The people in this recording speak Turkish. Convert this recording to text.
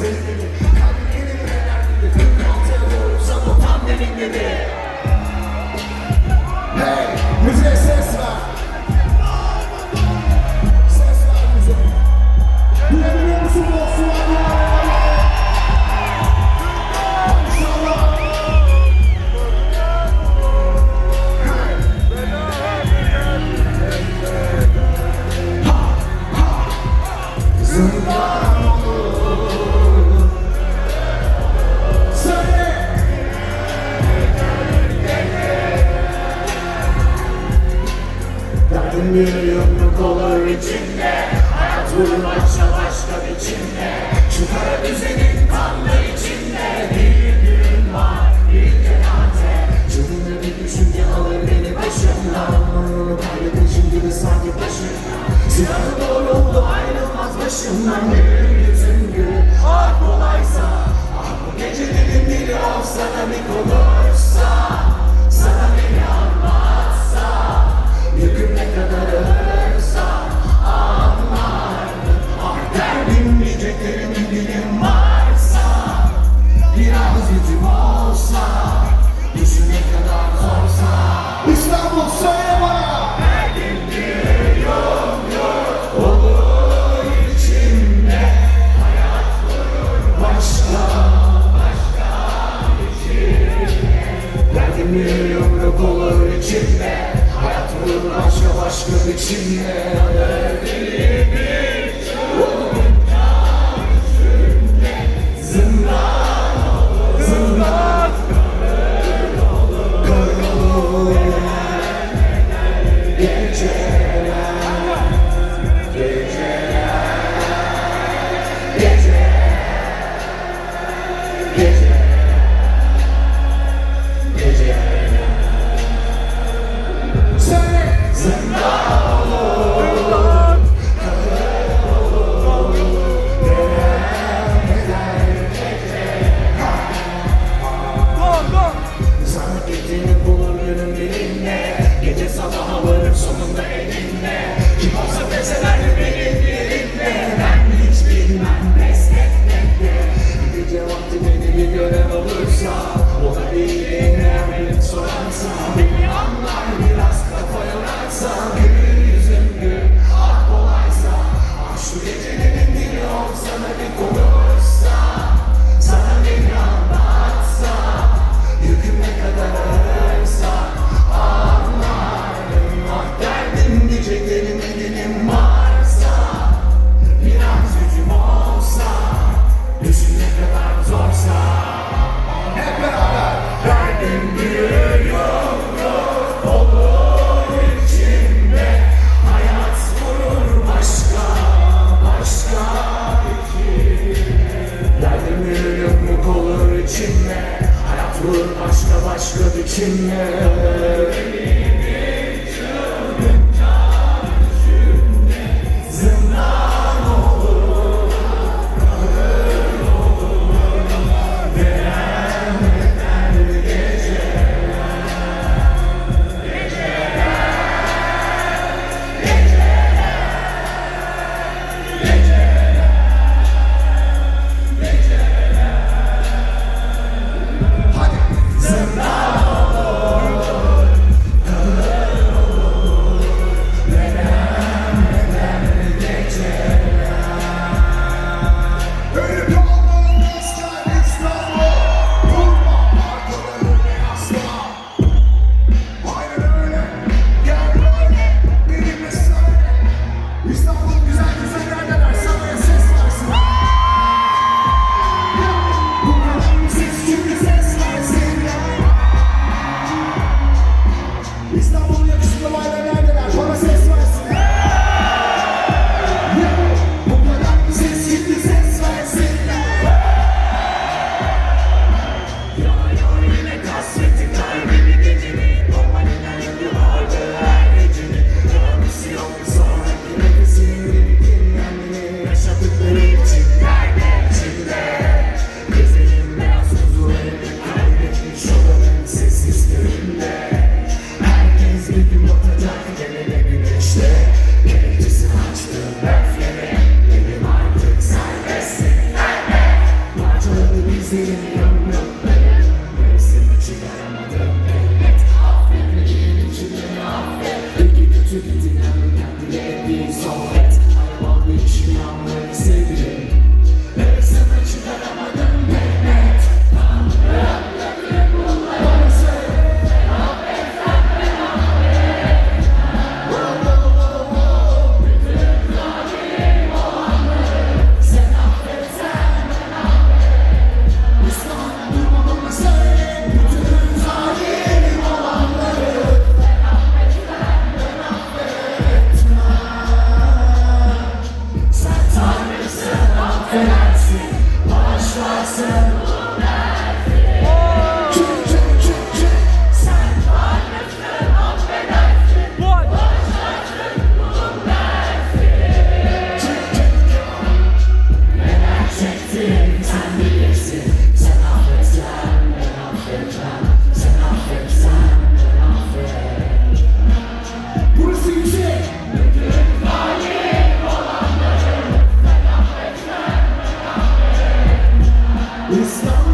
seni gibi Kalbim yeni bir enerji gibi Altıya doğrulsa bu pandemik içinde Hayat vurur başka biçimde. Şu kara düzenin kanlı içinde Bir gün var bir cenaze Canını bir düşünce alır beni başımdan Onurunu kaybetmişim gibi sanki başımdan Silahı doğruldu ayrılmaz başımdan Bir yüzün gülü ah kolaysa Ah bu gecelerin biri olsa da bir olursa gücüm olsa Düşün ne kadar zorsa İstanbul söyle bana Olur içimde Hayat vurur başka Başka Derdim bir yumruk olur içimde. Hayat vurur başka başka Deli bir Gittiğini bulur günün birinde Gece sabaha varır sonunda elinde Kim olsa pes ederdi Estamos